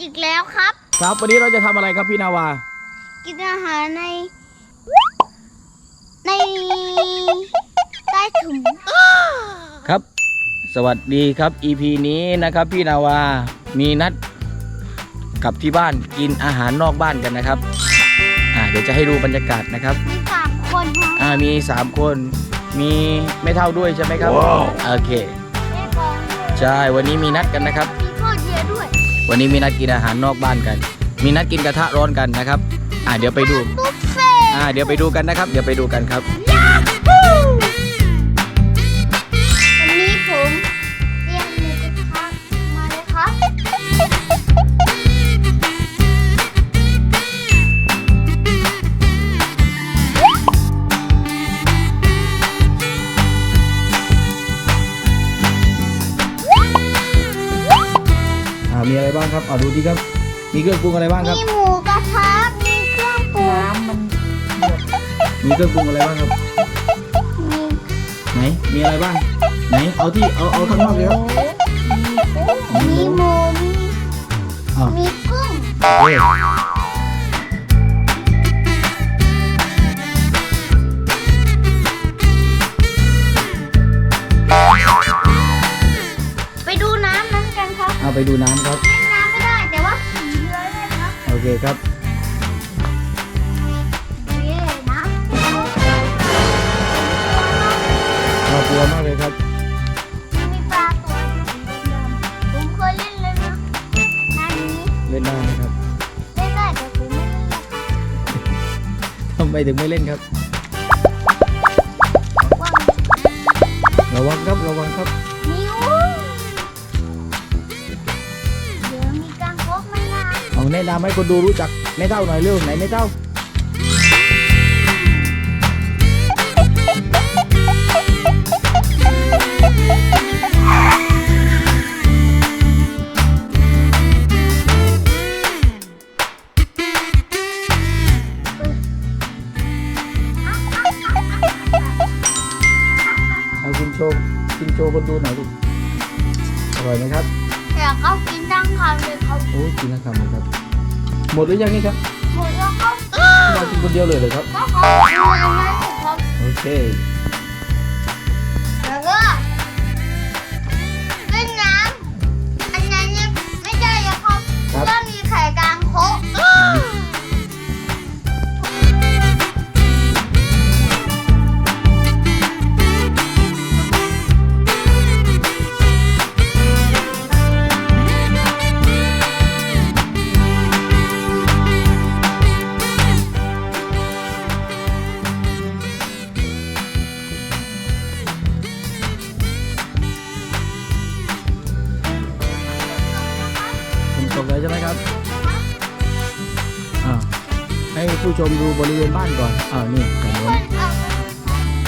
กันอีกแล้วครับ ครับ วันนี้เราจะทำอะไรครับพี่นาวา กินอาหารใน ในใต้ถุงครับ สวัสดีครับ EP นี้นะครับพี่นาวา มีนัดกลับที่บ้านกินอาหารนอกบ้านกันนะครับ อ่าเดี๋ยวจะให้ดูบรรยากาศนะครับ มีสามคนครับอ่ามี 3 คน มีไม่เท่าด้วยใช่ไหมครับ โอเค แม่กองด้วยใช่ วันนี้มีนัดกันนะครับมีพ่อเดียด้ วยวันนี้มีนัดกินอาหารนอกบ้านกัน มีนัดกินกระทะร้อนกันนะครับ อ่าเดี๋ยวไปดู บุฟเฟ่ต์อ่าเดี๋ยวไปดูกันนะครับ เดี๋ยวไปดูกันครับ มีอะไรบ้างครับอ่าดูดีครับ มีเครื่องปรุงอะไรบ้างครับ มีหมูกระทะมีเครื่องปรุงน้ำมันหมดมีเครื่องปรุงอะไรบ้างครับ มีไหน มีอะไรบ้าง ไหน เอาที่ เอา เอาข้างนอกเลยครับมีหมูมีอ่ามีกุ้งโอเดูน้ำครับ เล่นน้ำไม่ได้แต่ว่าผีเรือเลยครับโอเคครับ เย้น้ำเรากลัวมากเลยครับมีปลาตัวหนึ่งดำๆผมเคยเล่นเลยนะน้ำนี้เล่นได้นะครับเล่นได้แต่ผมไม่เล่นแล้วครับทำไมถึงไม่เล่นครับ ว่างระวังครับ ระวังครับ แนะนำให้คนดูรู้จักไม่เท่าหน่อยเร็วไหนไม่เท่าเอากินโชว์กินโชว์คนดูหน่อยลูกอร่อยไหมครับ แต่เขากินทั้งคำเลยเขาโอ้ยกินนะครับหมดครับ หมดหรือยังนี่ครับหมดแล้วเขามากินคนเดียวเลยเลยครับก็เขาเอาอันนั้นสิครับโอเค ผมตกเลยใช่ไหมครับอ่าให้ผู้ชมดูบริเวณบ้านก่อนอ่าวนี่แถวคนู้นนเอา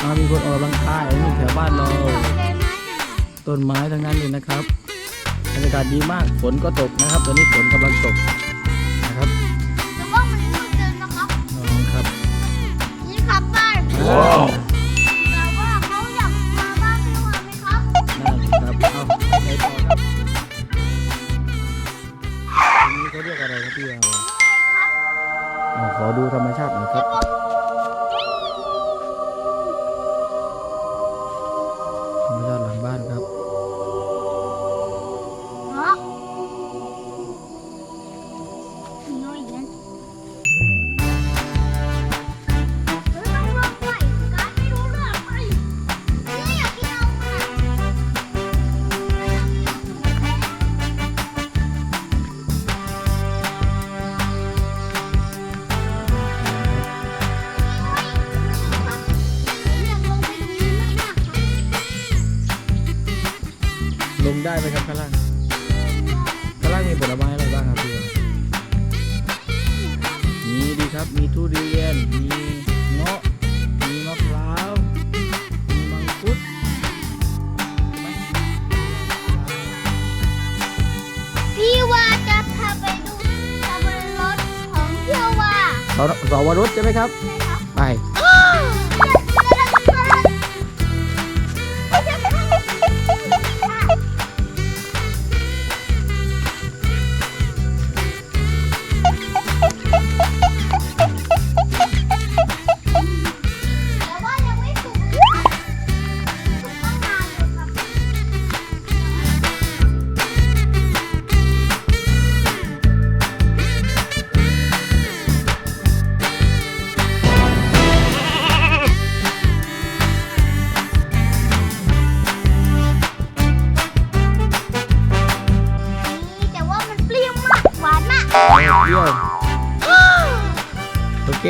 อ่ามีคนออกกำลังกายอันนี้แถวบ้านเราเอาเลยนะต้นไม้ทั้งนั้นเลยนะครับบรรยากาศดีมากฝนก็ตกนะครับ ตอนนี้ฝนกำลังตกนะครับแต่ว่ามันมืดเกินนะครับน้องครับ นี่ครับบ้าน ว้าว ครับ ลงได้ไหมครับข้างล่างข้างล่างมีผลไม้อะไรบ้างครับพี่มีดีครับมีทุเรียน มีเงาะมีมะพร้าวมีมังคุดใช่ไหมพี่ว่าจะพาไปดูสับปะรดของเที่ยวว่าสวสวรสใช่ไหมครับ ใช่ครับไป เดียวโอเค